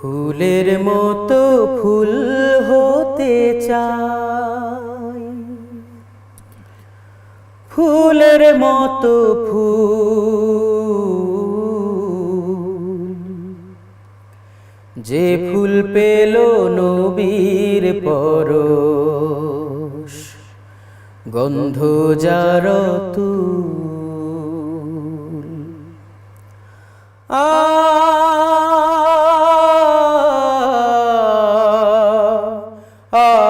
ফুলের মতো ফুল হতে চাই। ফুলের মতো ফুল। যে ফুল পেল নবীর পরশ, গন্ধ যার তুল। আ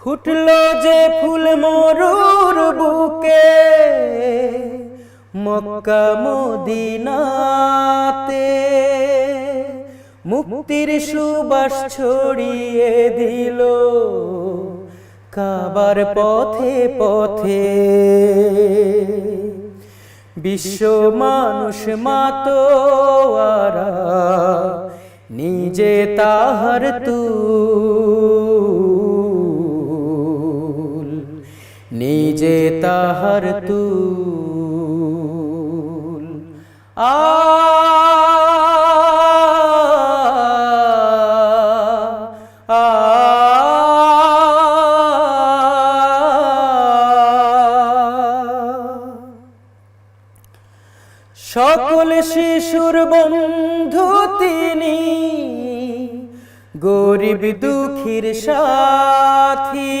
ফুটল যে ফুল মরুর বুকে, মক্কা মদিনাতে। মুক্তির সুবাস ছড়িয়ে দিল কাবার পথে পথে। বিশ্ব মানুষ মাতোয়ারা নিজে তাহার তুল নিজে তাহার আ সকল শিশুর বন্ধু তিনি গরিব দুঃখীর সাথী।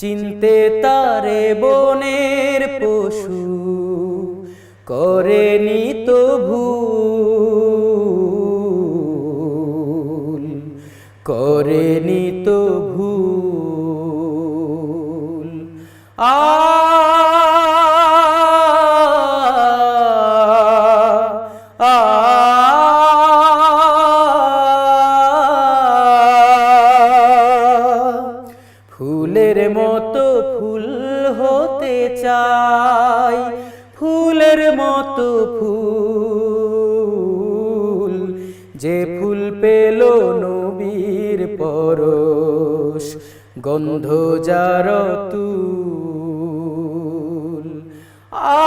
চিনতে তারে বনের পশু করেনি তো ভুল করেনি তো ভুল আ ফুলের ফুল হতে চাই ফুলের মতো ফুল। যে ফুল পেল নবীর পরস গন্ধ যার তুল। আ